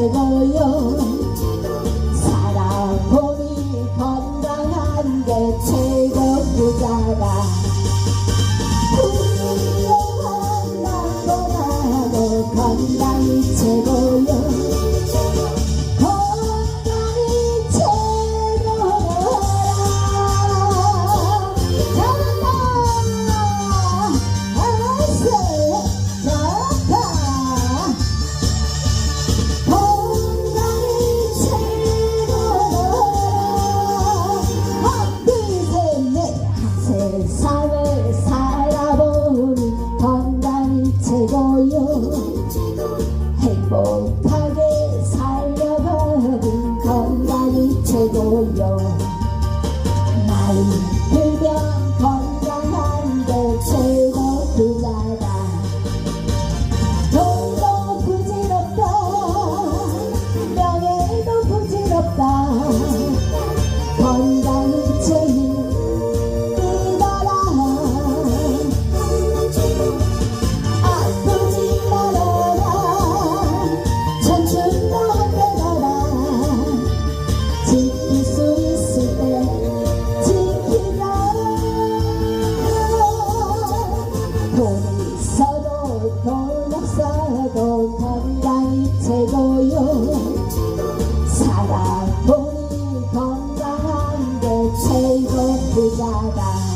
최고요. 사람 보니 건강한게 최고 부자다. 삶을 살아보니 건강이 최고요. 행복하게 살려보니 건강이 최고요. 나이 들면 생각보다